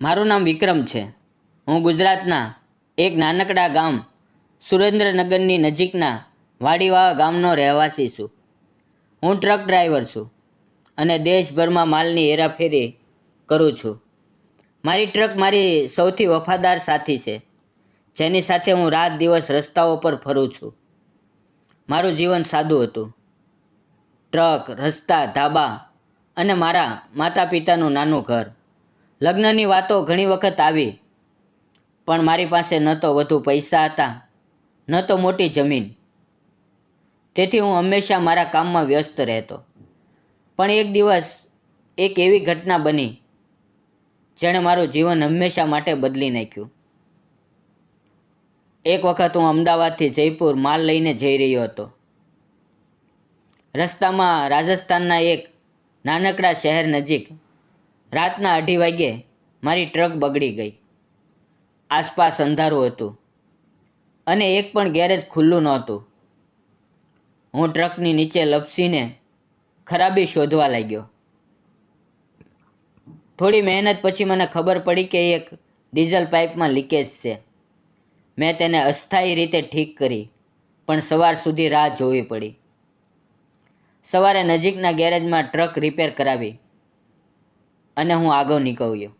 મારું નામ વિક્રમ છે. હું ગુજરાતના એક નાનકડા ગામ સુરેન્દ્રનગરની નજીકના વાડીવાવા ગામનો રહેવાસી છું. હું ટ્રક ડ્રાઈવર છું અને દેશભરમાં માલની હેરાફેરી કરું છું. મારી ટ્રક મારી સૌથી વફાદાર સાથી છે, જેની સાથે હું રાત દિવસ રસ્તાઓ પર ફરું છું. મારું જીવન સાદું હતું. ટ્રક, રસ્તા, ધાબા અને મારા માતા પિતાનું નાનું ઘર. લગ્નની વાતો ઘણી વખત આવી, પણ મારી પાસે ન તો વધુ પૈસા હતા, ન તો મોટી જમીન. તેથી હું હંમેશા મારા કામમાં વ્યસ્ત રહેતો. પણ એક દિવસ એક એવી ઘટના બની, જેણે મારું જીવન હંમેશા માટે બદલી નાખ્યું. એક વખત હું અમદાવાદથી જયપુર માલ લઈને જઈ રહ્યો હતો. રસ્તામાં રાજસ્થાનના એક નાનકડા શહેર નજીક રાતના અઢી વાગ્યે મારી ટ્રક બગડી ગઈ. આસપાસ અંધારું હતું અને એક પણ ગેરેજ ખુલ્લું નહોતું. હું ટ્રકની નીચે લપસીને ખરાબી શોધવા લાગ્યો. થોડી મહેનત પછી મને ખબર પડી કે એક ડીઝલ પાઇપમાં લીકેજ છે. મેં તેને અસ્થાયી રીતે ઠીક કરી, પણ સવાર સુધી રાહ જોવી પડી. સવારે નજીકના ગેરેજમાં ટ્રક રિપેર કરાવી. અને હું આગળ નીકળ્યો.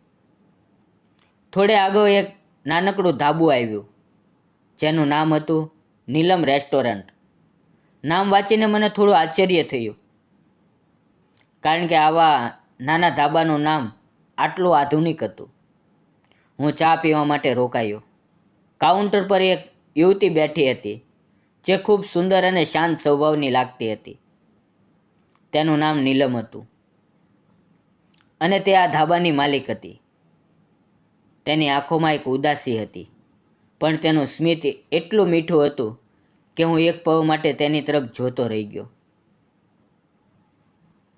થોડે આગળ એક નાનકડું ધાબુ આવ્યું, જેનું નામ હતું નીલમ રેસ્ટોરન્ટ. નામ વાંચીને મને થોડું આશ્ચર્ય થયું, કારણ કે આવા નાના ધાબાનું નામ આટલું આધુનિક હતું. હું ચા પીવા માટે રોકાયો. કાઉન્ટર પર એક યુવતી બેઠી હતી, જે ખૂબ સુંદર અને શાંત સ્વભાવની લાગતી હતી. તેનું નામ નીલમ હતું. અને તે આ ધાબાની માલિક હતી. તેની આંખોમાં એક ઉદાસી હતી, પણ તેનું સ્મિત એટલું મીઠું હતું કે હું એક પવ માટે તેની તરફ જોતો રહી ગયો.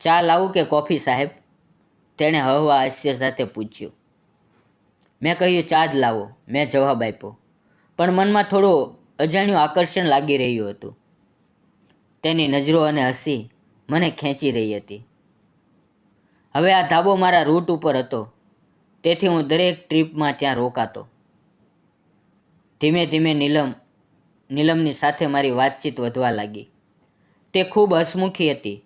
ચા લાવું કે કોફી, સાહેબ? તેણે હવા હાસ્ય સાથે પૂછ્યું. મેં કહ્યું, ચા જ લાવો. મેં જવાબ આપ્યો, પણ મનમાં થોડું અજાણ્યું આકર્ષણ લાગી રહ્યું હતું. તેની નજરો અને હસી મને ખેંચી રહી હતી. હવે આ ધાબો મારા રૂટ ઉપર હતો. તેથી હું દરેક ટ્રીપમાં ત્યાં રોકાતો. ધીમે ધીમે નીલમ, નીલમની સાથે મારી વાતચીત વધવા લાગી. તે ખૂબ હસમુખી હતી,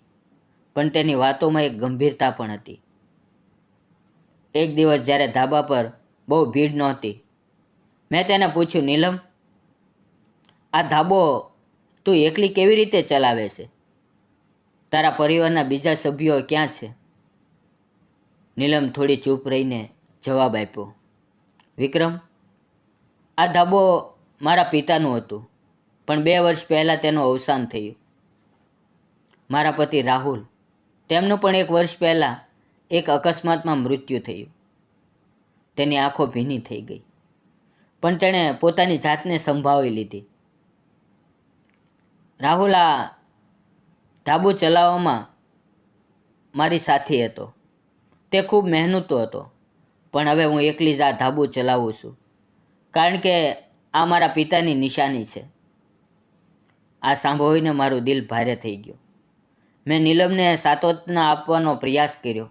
પણ તેની વાતોમાં એક ગંભીરતા પણ હતી. એક દિવસ જ્યારે ધાબા પર બહુ ભીડ નહોતી, મેં તેને પૂછ્યું, નીલમ, આ ધાબો તું એકલી કેવી રીતે ચલાવે છે? તારા પરિવારના બીજા સભ્યો ક્યાં છે? નીલમ થોડી ચૂપ રહીને જવાબ આપ્યો, વિક્રમ, આ ધાબો મારા પિતાનું હતું, પણ બે વર્ષ પહેલાં તેનું અવસાન થયું. મારા પતિ રાહુલ, તેમનું પણ એક વર્ષ પહેલાં એક અકસ્માતમાં મૃત્યુ થયું. તેની આંખો ભીની થઈ ગઈ, પણ તેણે પોતાની જાતને સંભાળી લીધી. રાહુલ, આ ધાબુ ચલાવવામાં મારી સાથી હતો. તે ખૂબ મહેનતો હતો. પણ હવે હું એકલી જ આ ધાબુ ચલાવું છું. કારણ કે આ મારા પિતાની નિશાની છે. આ સાંભળીને મારું દિલ ભારે થઈ ગયું. મેં નીલમને સાત્વતના આપવાનો પ્રયાસ કર્યો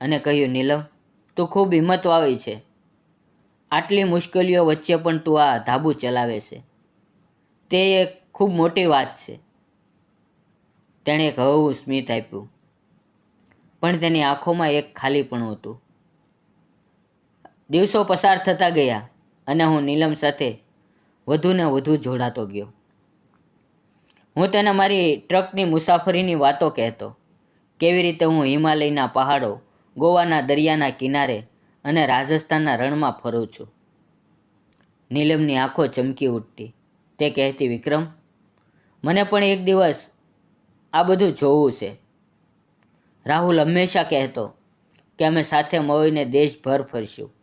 અને કહ્યું, નીલમ, તું ખૂબ હિંમતવાળી છે. આટલી મુશ્કેલીઓ વચ્ચે પણ તું આ ધાબુ ચલાવે છે. તે એક ખૂબ મોટી વાત છે. તેણે એક હવું સ્મિત આપ્યું. પણ તેની આંખોમાં એક ખાલીપણું હતું. દિવસો પસાર થતા ગયા અને હું નીલમ સાથે વધુને વધુ જોડાતો ગયો. હું તેને મારી ટ્રકની મુસાફરીની વાતો કહેતો, કેવી રીતે હું હિમાલયના પહાડો, ગોવાના દરિયાના કિનારે અને રાજસ્થાનના રણમાં ફરું છું? નીલમની આંખો ચમકી ઉઠતી. તે કહેતી, વિક્રમ, મને પણ એક દિવસ આ બધું જોવું છે. રાહુલ હંમેશા કહેતો કે અમે સાથે મળીને દેશભર ફરશું.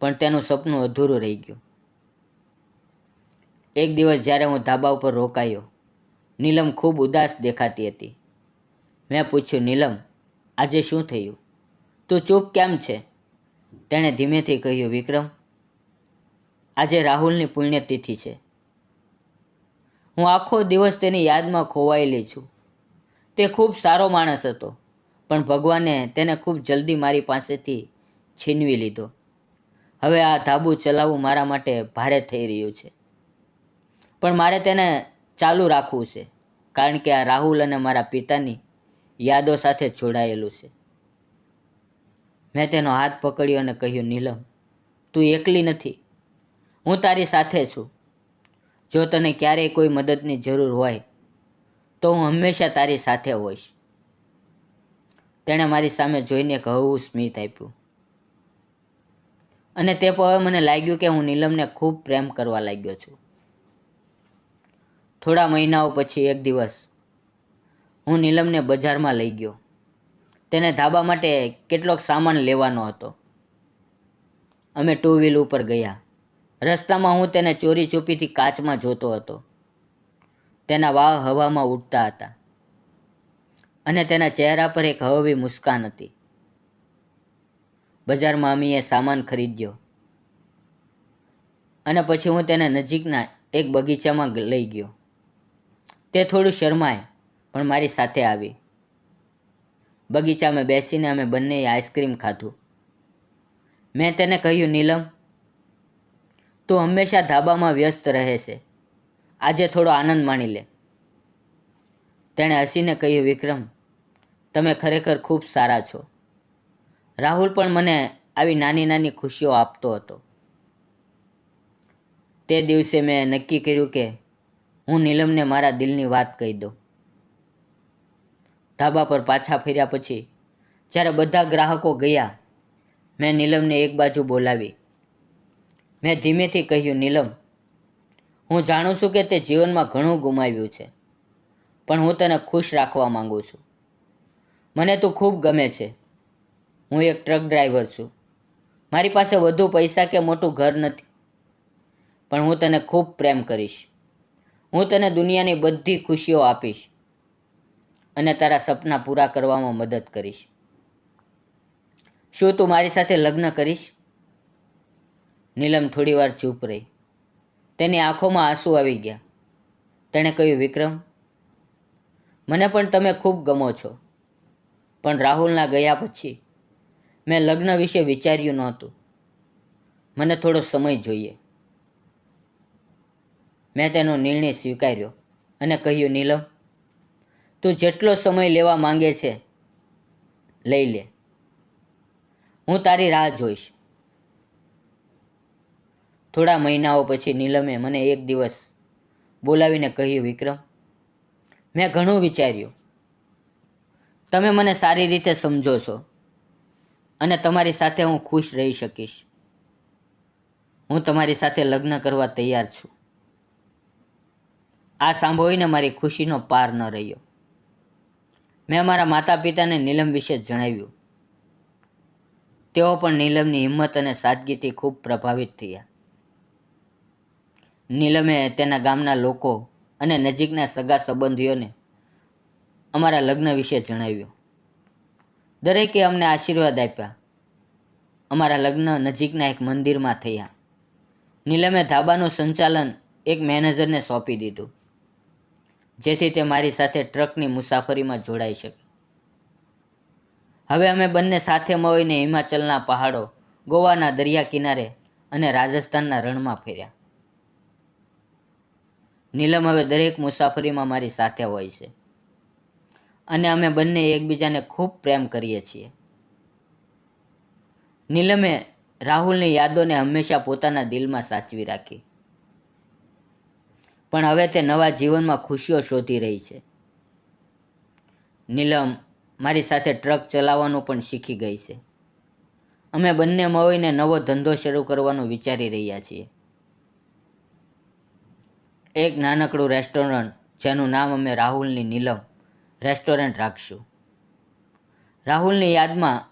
પણ તેનું સપનું અધૂરું રહી ગયું. એક દિવસ જ્યારે હું ધાબા ઉપર રોકાયો, નીલમ ખૂબ ઉદાસ દેખાતી હતી. મેં પૂછ્યું, નીલમ, આજે શું થયું? તું ચૂપ કેમ છે? તેણે ધીમેથી કહ્યું, વિક્રમ, આજે રાહુલની પુણ્યતિથિ છે. હું આખો દિવસ તેની યાદમાં ખોવાયેલી છું. તે ખૂબ સારો માણસ હતો. પણ ભગવાને તેને ખૂબ જલ્દી મારી પાસેથી છીનવી લીધો. હવે આ ધાબુ ચલાવવું મારા માટે ભારે થઈ રહ્યું છે. પણ મારે તેને ચાલુ રાખવું છે, કારણ કે આ રાહુલ અને મારા પિતાની યાદો સાથે જોડાયેલું છે. મેં તેનો હાથ પકડ્યો અને કહ્યું, નીલમ, તું એકલી નથી. હું તારી સાથે છું. જો તને ક્યારેય કોઈ મદદની જરૂર હોય તો હું હંમેશા તારી સાથે હોઈશ. તેણે મારી સામે જોઈને હળવું સ્મિત આપ્યું. અને તે હવે મને લાગ્યું કે હું નીલમને ખૂબ પ્રેમ કરવા લાગ્યો છું. થોડા મહિનાઓ પછી એક દિવસ હું નીલમને બજારમાં લઈ ગયો. તેને ધાબા માટે કેટલોક સામાન લેવાનો હતો. અમે ટુ વ્હીલ ઉપર ગયા. રસ્તામાં હું તેને ચોરી ચોપીથી કાચમાં જોતો હતો. તેના વાહ હવામાં ઉડતા હતા. અને તેના ચહેરા પર એક હળવી મુસ્કાન હતી. બજારમાં અમીએ સામાન ખરીદ્યો. અને પછી હું તેને નજીકના એક બગીચામાં લઈ ગયો. તે થોડું શરમાય, પણ મારી સાથે આવી. બગીચામાં બેસીને અમે બંનેએ આઈસ્ક્રીમ ખાધું. મેં તેને કહ્યું, નીલમ, તું હંમેશા ધાબામાં વ્યસ્ત રહે છે. આજે થોડો આનંદ માણી લે. તેણે હસીને કહ્યું, વિક્રમ, તમે ખરેખર ખૂબ સારા છો. રાહુલ પણ મને આવી નાની નાની ખુશીઓ આપતો હતો. તે દિવસે મેં નક્કી કર્યું કે હું નીલમને મારા દિલની વાત કહી દઉં. ધાબા પર પાછા ફર્યા પછી જ્યારે બધા ગ્રાહકો ગયા, મેં નીલમને એક બાજુ બોલાવી. મેં ધીમેથી કહ્યું, નીલમ હું જાણું છું કે તે જીવનમાં ઘણું ગુમાવ્યું છે, પણ હું તને ખુશ રાખવા માંગુ છું. મને તું ખૂબ ગમે છે. હું એક ટ્રક ડ્રાઈવર છું. મારી પાસે વધુ પૈસા કે મોટું ઘર નથી, પણ હું તને ખૂબ પ્રેમ કરીશ. હું તને દુનિયાની બધી ખુશીઓ આપીશ અને તારા સપના પૂરા કરવામાં મદદ કરીશ. શું તું મારી સાથે લગ્ન કરીશ? નીલમ થોડીવાર ચૂપ રહી. તેની આંખોમાં આંસુ આવી ગયા. તેણે કહ્યું, વિક્રમ, મને પણ તમે ખૂબ ગમો છો. પણ રાહુલના ગયા પછી મેં લગ્ન વિશે વિચાર્યું નહોતું. મને થોડો સમય જોઈએ. મેં તેનો નિર્ણય સ્વીકાર્યો અને કહ્યું, નીલમ, તું જેટલો સમય લેવા માંગે છે, લઈ લે. હું તારી રાહ જોઈશ. થોડા મહિનાઓ પછી નીલમે મને એક દિવસ બોલાવીને કહ્યું, વિક્રમ, મેં ઘણું વિચાર્યું. તમે મને સારી રીતે સમજો છો અને તમારી સાથે હું ખુશ રહી શકીશ. હું તમારી સાથે લગ્ન કરવા તૈયાર છું. આ સાંભળીને મારી ખુશીનો પાર ન રહ્યો. મેં મારા માતા પિતાને નીલમ વિશે જણાવ્યું. તેઓ પણ નીલમની હિંમત અને સાદગીથી ખૂબ પ્રભાવિત થયા. નીલમે તેના ગામના લોકો અને નજીકના સગા સંબંધીઓને અમારા લગ્ન વિશે જણાવ્યું. દરેકે અમને આશીર્વાદ આપ્યા. અમારા લગ્ન નજીકના એક મંદિરમાં થયા. નીલમે ધાબાનું સંચાલન એક મેનેજરને સોંપી દીધું, જેથી તે મારી સાથે ટ્રકની મુસાફરીમાં જોડાઈ શકે. હવે અમે બંને સાથે મળીને હિમાચલના પહાડો, ગોવાના દરિયા કિનારે અને રાજસ્થાનના રણમાં ફર્યા. નીલમ હવે દરેક મુસાફરીમાં મારી સાથે હોય છે. અને અમે બંને એકબીજાને ખૂબ પ્રેમ કરીએ છીએ. નીલમે રાહુલની યાદોને હંમેશા પોતાના દિલમાં સાચવી રાખી. પણ હવે તે નવા જીવનમાં ખુશીઓ શોધી રહી છે. નીલમ મારી સાથે ટ્રક ચલાવવાનું પણ શીખી ગઈ છે. અમે બંને મળીને નવો ધંધો શરૂ કરવાનું વિચારી રહ્યા છીએ. એક નાનકડું રેસ્ટોરન્ટ, જેનું નામ અમે રાહુલની નીલમ રેસ્ટોરન્ટ રાખશું. રાહુલની યાદમાં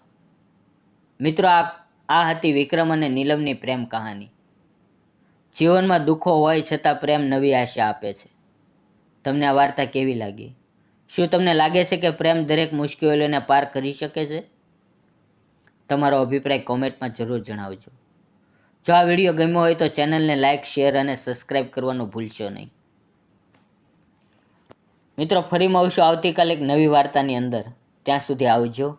મિત્રો આ આ હતી વિક્રમ અને નીલમની પ્રેમ કહાની. જીવનમાં દુઃખો હોય છતાં પ્રેમ નવી આશા આપે છે. તમને આ વાર્તા કેવી લાગી? શું તમને લાગે છે કે પ્રેમ દરેક મુશ્કેલીઓને પાર કરી શકે છે? તમારો અભિપ્રાય કોમેન્ટમાં જરૂર જણાવજો. જો આ વીડિયો ગમ્યો હોય તો ચેનલને લાઇક શેર અને સબસ્ક્રાઈબ કરવાનું ભૂલશો નહીં. મિત્રો, ફરી મળશું આવતીકાલે એક નવી વાર્તાની અંદર. ત્યાં સુધી આવજો.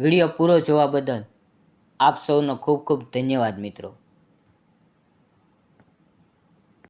વીડિયો પૂરો જોવા બદલ આપ સૌનો ખૂબ ખૂબ ધન્યવાદ, મિત્રો.